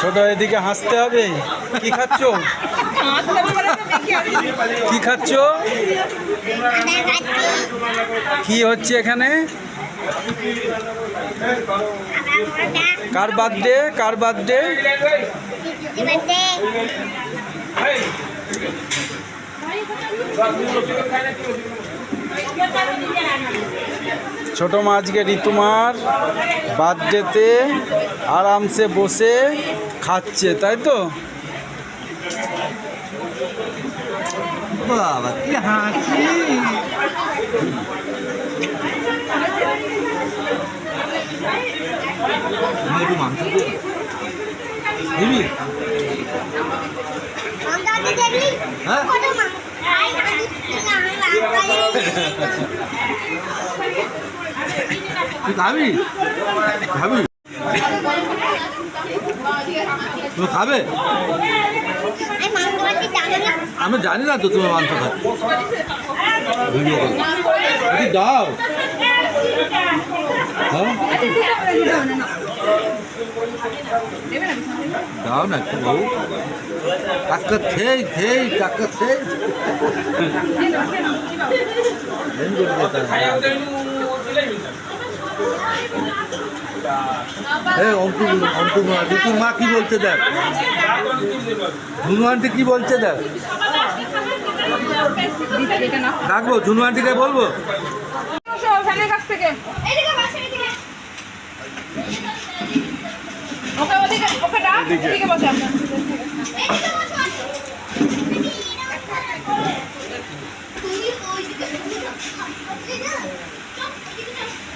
ছোট এদিকে হাসতে হবে। কি খাচ্ছ? কি খাচ্ছ? কি হচ্ছে এখানে? কার বার্থডে? কার বার্থডে? ছোট মা আজকে ঋতুমার বার্থডেতে আরামসে বসে খাচ্ছে তাই তো? বাবা কি হাসি। দিবি? হ্যাঁ? তুই খাবি? খাবি? তুমি খাবে? আমি জানি না তো তুমি মাংস খাবে দাও। হ্যাঁ? দাও না একটু বাবু টাকা থেই থেই টাকা থেই। এই অঙ্কু অঙ্কু মা ঋতুর মা কি বলছে দেখ? ঝুনু আন্টি কি বলছে দেখ? ডাকবো ঝুনু আন্টিকে বলব? থেকে ওকে ওদিকে ওকে ডাক এদিকে বসে আপনার ওই যে ভাই ভাই ওই যে যে ওখানে যে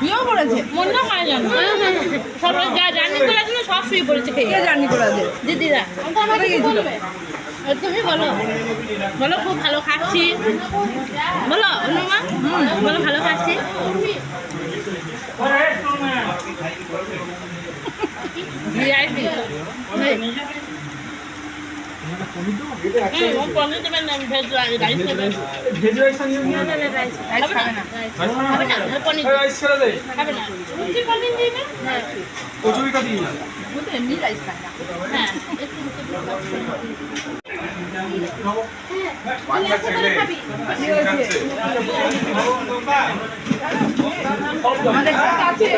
বিয়েও করেছে মনটা হয় জানো সবাই যা জার্নি করেছিল সব শুয়ে পড়েছে কে জার্নি করেছে দিদিরা তুমি বলো বলো খুব ভালো খাচ্ছি বলো অনুমা বলো ভালো খাচ্ছি ভিআইপি পনির দেবেন না এমনি রাইস খায় না হ্যাঁ কাছে আছে।